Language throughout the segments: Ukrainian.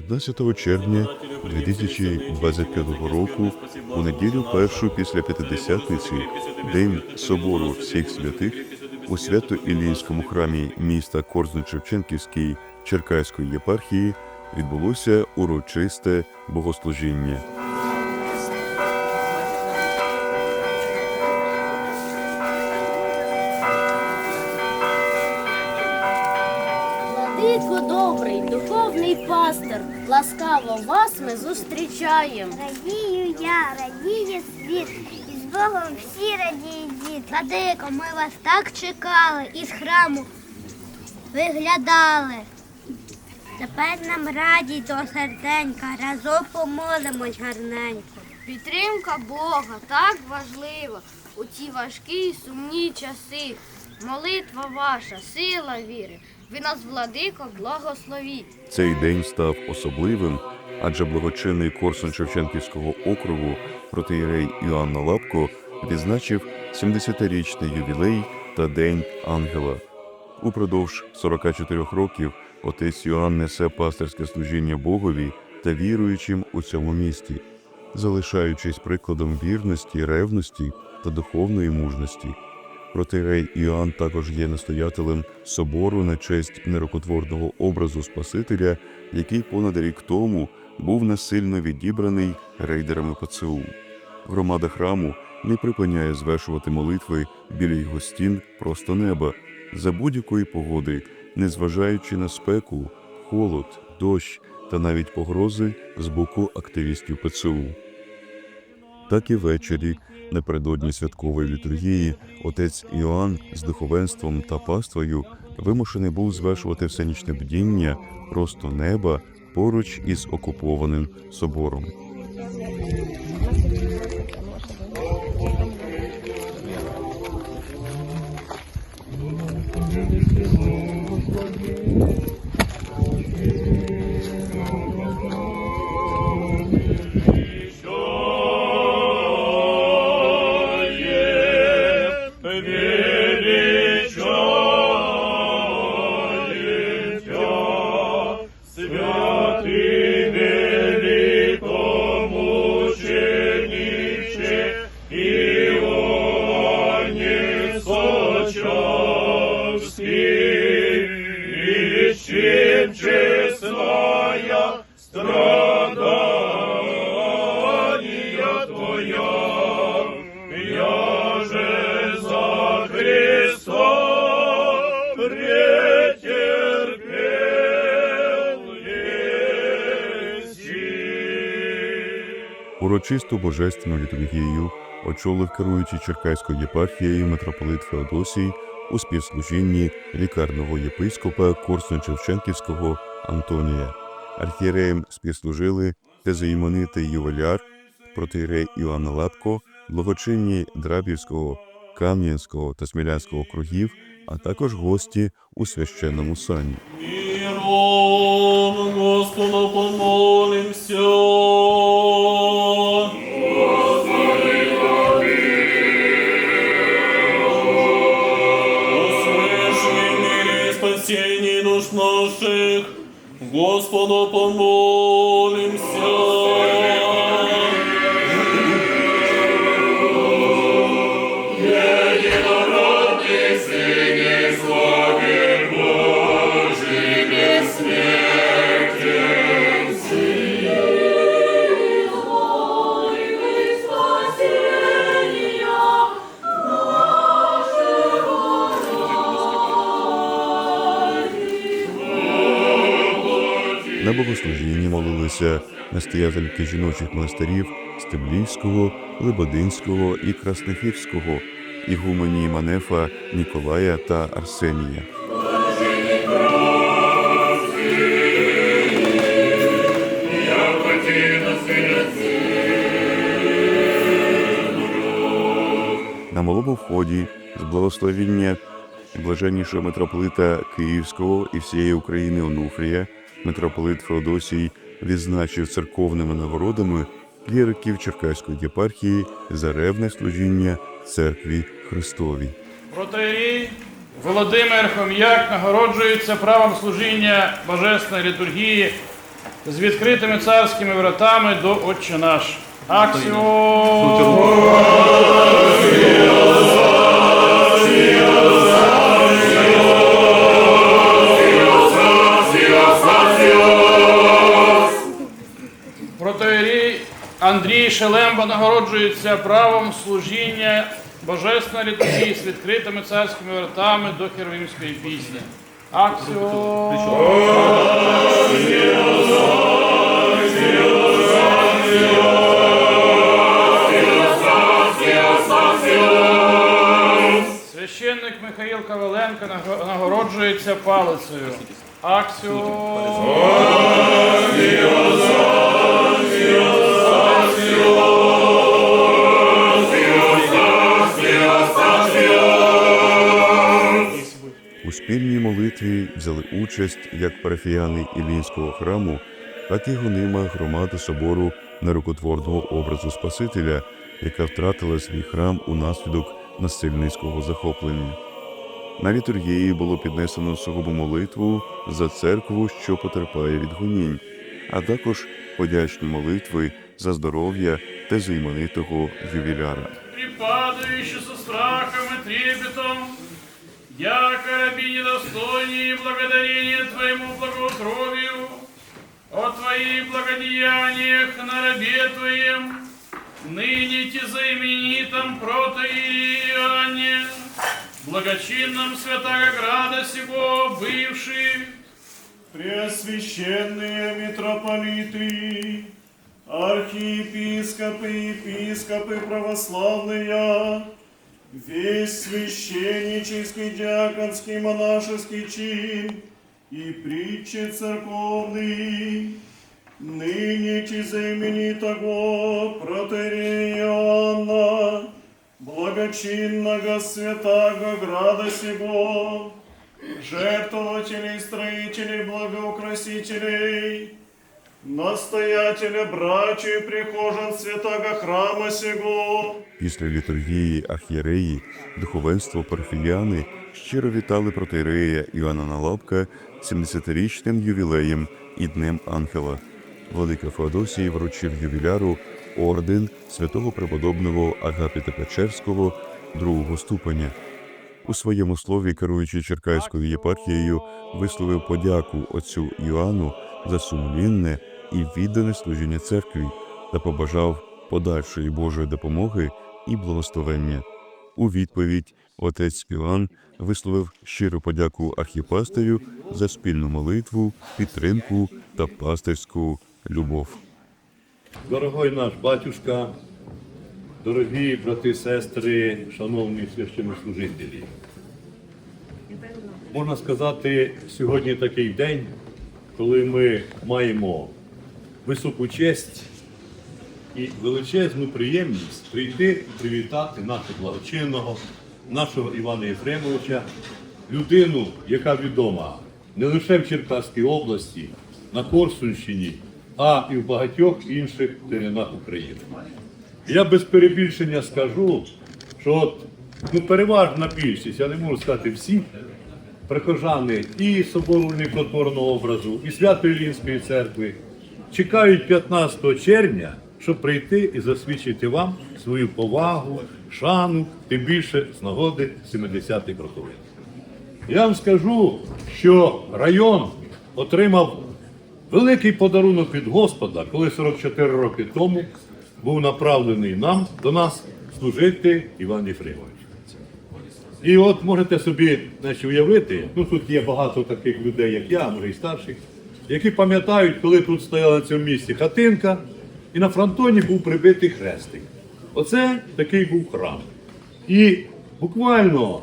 15 червня 2025 року, у неділю першу після П'ятидесятниці, День Собору всіх святих, у свято ілійському храмі міста Корзно-Шевченківській Черкаської єпархії відбулося урочисте богослужіння. Духовний пастир, ласкаво вас ми зустрічаємо. Радію я, радіє світ, і з Богом всі радіють діти. Владико, ми вас так чекали, із храму виглядали. Тепер нам радість до серденька, разом помолимось гарненько. Підтримка Бога так важлива у ці важкі й сумні часи. Молитва ваша, сила віри. Ви нас, владико, благословіть. Цей день став особливим, адже благочинний Корсун Шевченківського округу протиєрей Іоанна Лапко відзначив 70-річний ювілей та День Ангела. Упродовж 44 років отець Йоанн несе пастирське служіння Богові та віруючим у цьому місті, залишаючись прикладом вірності, ревності та духовної мужності. Протирей Іоанн також є настоятелем собору на честь нерокотворного образу Спасителя, який понад рік тому був насильно відібраний рейдерами ПЦУ. Громада храму не припиняє звершувати молитви біля його стін просто неба за будь-якої погоди, незважаючи на спеку, холод, дощ та навіть погрози з боку активістів ПЦУ. Так і ввечері, напередодні святкової літургії, отець Іоанн з духовенством та паствою вимушений був звершувати всенічне бдіння просто неба поруч із окупованим собором. Урочисту божественну літургію очолив керуючий Черкаською єпархією митрополит Феодосій у співслужінні лікарного єпископа Корсун-Шевченківського Антонія. Архієреєм співслужили тезоіменитий ювеляр, протиєрей Іоанна Лапко, благочинні Драбівського, Кам'янського та Смілянського округів, а також гості у священному сані. Молилися настоятельки жіночих монастирів Стеблівського, Лебединського і Краснохівського, ігумені Манефа, Ніколая та Арсенія. На малому вході з благословіння блаженнішого митрополита Київського і всієї України Онуфрія, митрополит Феодосій відзначив церковними нагородами кліриків Черкаської єпархії за ревне служіння церкві Христовій. Протеїрій Володимир Хом'як нагороджується правом служіння Божественної літургії з відкритими царськими вратами до Отче наш. Аксіо! Андрій Шелемба нагороджується правом служіння Божественної літургії з відкритими царськими вратами до Херувимської пісні. Аксіо! Священник Михаїл Коваленко нагороджується палицею. Аксіо! Спільній молитві взяли участь як парафіяни Іллінського храму, так і гонима громада собору нерукотворного образу Спасителя, яка втратила свій храм унаслідок насильницького захоплення. На літургії було піднесено сугубу молитву за церкву, що потерпає від гонінь, а також подячні молитви за здоров'я та за іменитого ювіляра. припадающий со страхом трепетом, яко раби недостойнее благодарения Твоему благоутробию, о Твоих благодеяниях на рабе Твоем, ныне те заименитом протоиоанне, благочинном святого града сего бывших, Преосвященные митрополиты, архиепископы, епископы православные, весь священнический, диаконский, монашеский чин и притчи церковный, ныне ти знаменитого протерея благочинного святаго града сего, жертвователей, строителей, благоукрасителей, настоятеля братьев и прихожан святого храма сего, Після літургії архієреї духовенство парафіяни щиро вітали протиерея Іоанна Налапка 70-річним ювілеєм і Днем Ангела. Владика Феодосій вручив ювіляру орден святого преподобного Агапіта Печерського другого ступеня. У своєму слові, керуючи Черкаською єпархією, висловив подяку отцю Іоанну за сумлінне і віддане служіння церкві та побажав подальшої Божої допомоги і благословення. У відповідь отець Іоанн висловив щиру подяку архіпастирю за спільну молитву, підтримку та пастирську любов. Дорогой наш батюшка, дорогі брати, сестри, шановні священнослужителі. Можна сказати, сьогодні такий день, коли ми маємо високу честь і величезну приємність прийти і привітати нашого благочинного, нашого Івана Єфремовича, людину, яка відома не лише в Черкаській області, на Корсунщині, а і в багатьох інших теренах України. Я без перебільшення скажу, що от, ну, переважна більшість, я не можу сказати всі, прихожани і собору Нікотворного образу, і Свято-Ілінської церкви чекають 15 червня, щоб прийти і засвідчити вам свою повагу, шану, тим більше з нагоди 70-х роковин. Я вам скажу, що район отримав великий подарунок від Господа, коли 44 роки тому був направлений нам до нас служити Іван Єфремович. І от можете собі значить, уявити, ну тут є багато таких людей, як я, може і старших, які пам'ятають, коли тут стояла на цьому місці хатинка, і на фронтоні був прибитий хрестик. Оце такий був храм. І буквально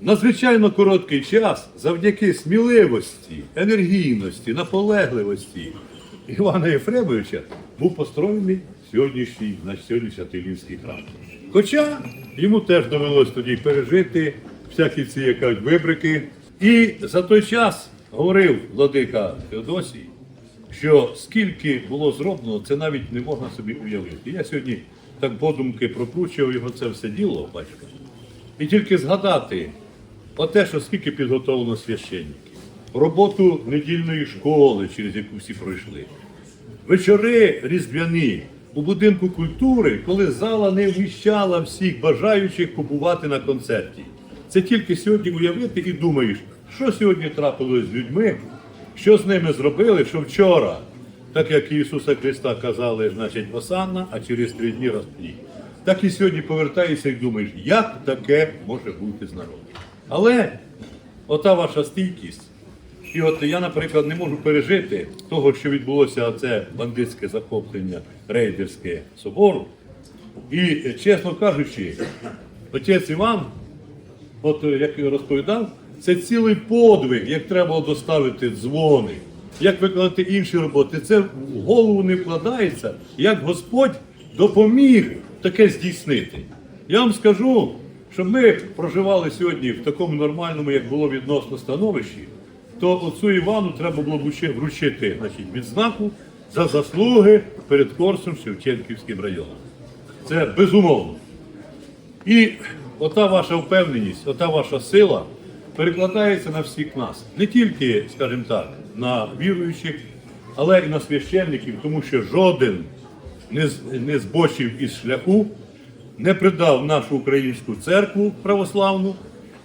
надзвичайно короткий час, завдяки сміливості, енергійності, наполегливості Івана Єфремовича був построєний сьогоднішній, значить, сьогоднішній Атилівський храм. Хоча йому теж довелось тоді пережити всякі ці як кажуть, вибрики. І за той час говорив владика Феодосій, що скільки було зроблено, це навіть не можна собі уявити. Я сьогодні так подумки прокручував його це все діло, бачите. І тільки згадати оте, що скільки підготовлено священників, роботу недільної школи, через яку всі пройшли, вечори різдвяні у будинку культури, коли зала не вміщала всіх бажаючих побувати на концерті. Це тільки сьогодні уявити і думаєш, що сьогодні трапилось з людьми, що з ними зробили, що вчора, так як Ісуса Христа казали, значить, осанна, а через три дні розплій. Так і сьогодні повертаєшся і думаєш, як таке може бути з народом. Але ота ваша стійкість, і от я, наприклад, не можу пережити того, що відбулося це бандитське захоплення рейдерське собору. І, е, чесно кажучи, отець Іван, от е, як розповідав, це цілий подвиг, як треба доставити дзвони, як виконати інші роботи. Це в голову не вкладається, як Господь допоміг таке здійснити. Я вам скажу, що ми проживали сьогодні в такому нормальному, як було відносно становищі, то оцю Івану треба було б вручити значить, відзнаку за заслуги перед Корсом Шевченківським районом. Це безумовно. І ота ваша впевненість, ота ваша сила перекладається на всіх нас. Не тільки, скажімо так, на віруючих, але й на священників, тому що жоден не, не збочив із шляху, не придав нашу українську церкву православну.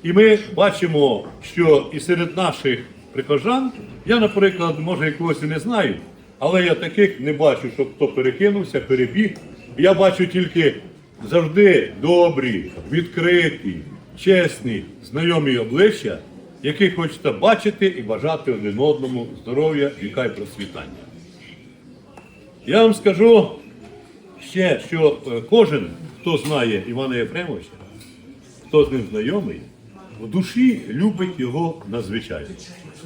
І ми бачимо, що і серед наших прихожан, я, наприклад, може, якогось і не знаю, але я таких не бачу, щоб хто перекинувся, перебіг. Я бачу тільки завжди добрі, відкриті, чесні, знайомі обличчя, яких хочете бачити і бажати один одному здоров'я, віка й процвітання. Я вам скажу ще, що е, кожен, хто знає Івана Єфремовича, хто з ним знайомий, в душі любить його надзвичайно.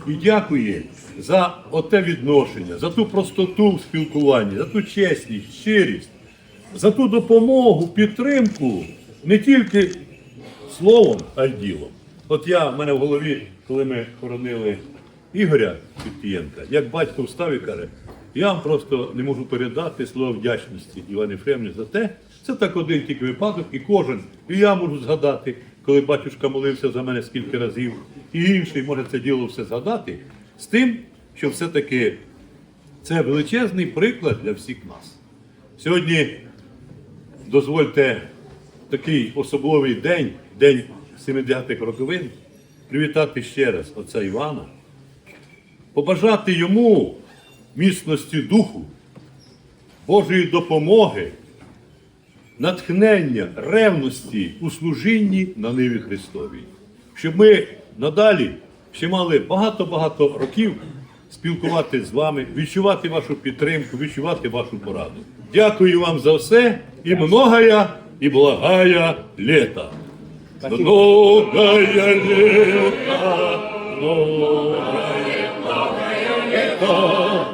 І дякує за оте відношення, за ту простоту в спілкуванні, за ту чесність, щирість, за ту допомогу, підтримку не тільки словом, а й ділом. От я в мене в голові, коли ми хоронили Ігоря Підтієнка, як батько встав і каже, я вам просто не можу передати слово вдячності Івану Єфремовні за те. Це так один тільки випадок, і кожен, і я можу згадати, коли батюшка молився за мене скільки разів, і інший може це діло все згадати, з тим, що все-таки це величезний приклад для всіх нас. Сьогодні дозвольте такий особливий день, день 70-х роковин, привітати ще раз отця Івана, побажати йому міцності духу, Божої допомоги, натхнення, ревності у служінні на ниві Христовій, щоб ми надалі ще мали багато-багато років спілкуватися з вами, відчувати вашу підтримку, відчувати вашу пораду. Дякую вам за все і многая, і благая літа. Многая літа, многая, многая літа.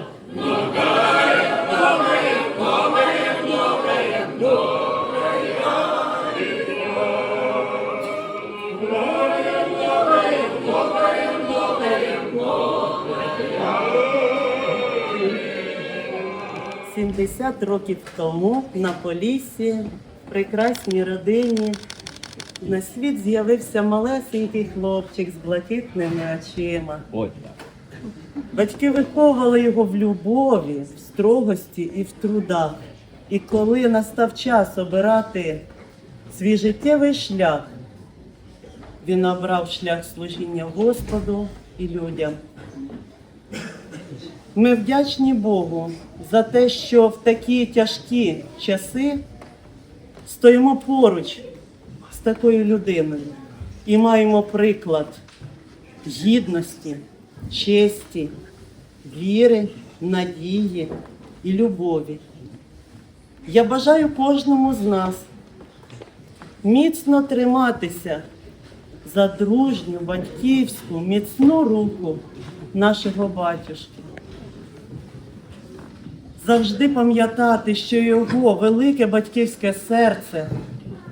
– 70 років тому на Поліссі, в прекрасній родині, на світ з'явився малесенький хлопчик з блакитними очима. Батьки виховували його в любові, в строгості і в трудах. І коли настав час обирати свій життєвий шлях, він обрав шлях служіння Господу і людям. Ми вдячні Богу за те, що в такі тяжкі часи стоїмо поруч з такою людиною і маємо приклад гідності, честі, віри, надії і любові. Я бажаю кожному з нас міцно триматися за дружню, батьківську, міцну руку нашого батюшки завжди пам'ятати, що його велике батьківське серце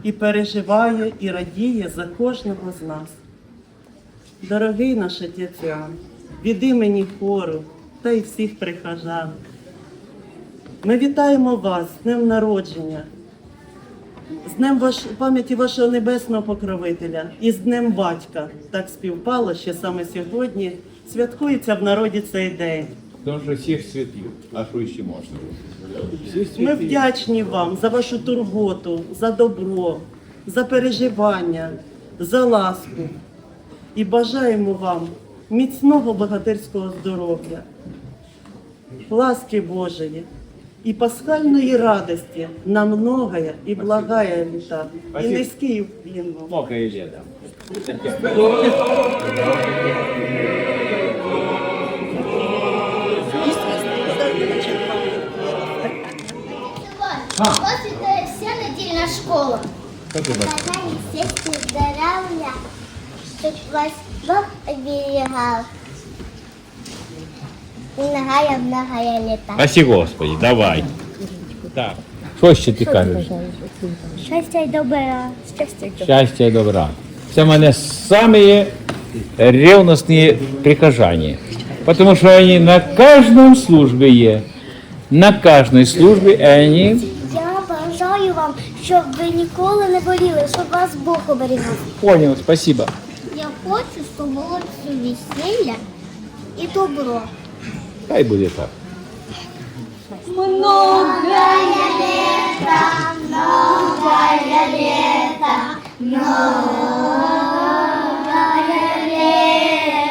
і переживає, і радіє за кожного з нас. Дорогий наш отець Іоанн, від імені хору та й всіх прихожан. Ми вітаємо вас з днем народження, з днем ваш... пам'яті вашого небесного покровителя і з Днем батька. Так співпало, що саме сьогодні святкується в народі цей день. Тому що всіх святів. А що ще можна? Ми вдячні вам за вашу турботу, за добро, за переживання, за ласку і бажаємо вам міцного богатирського здоров'я, ласки Божої і пасхальної радості на многое і благая літа. І низький уклін вам. Мокає літа. У вас іде вся недільна школа. Бажаю сісти здоров'я, щоб вас Бог оберігав. І нагая многая літа. Спасі Господи, давай. Так. Що ще ти кажеш? Щастя й добра. Щастя й добра. Щастя і добра. Це в мене самі ревностні прихожане. Потому що вони на кожному службі є. На кожній службі вони Я бажаю вам, щоб ви ніколи не боліли, щоб вас Бог оберігав. Понял, спасибо. Я хочу, щоб було це весілля і добро. Хай буде так. Многое лето, многое лето, многое лета.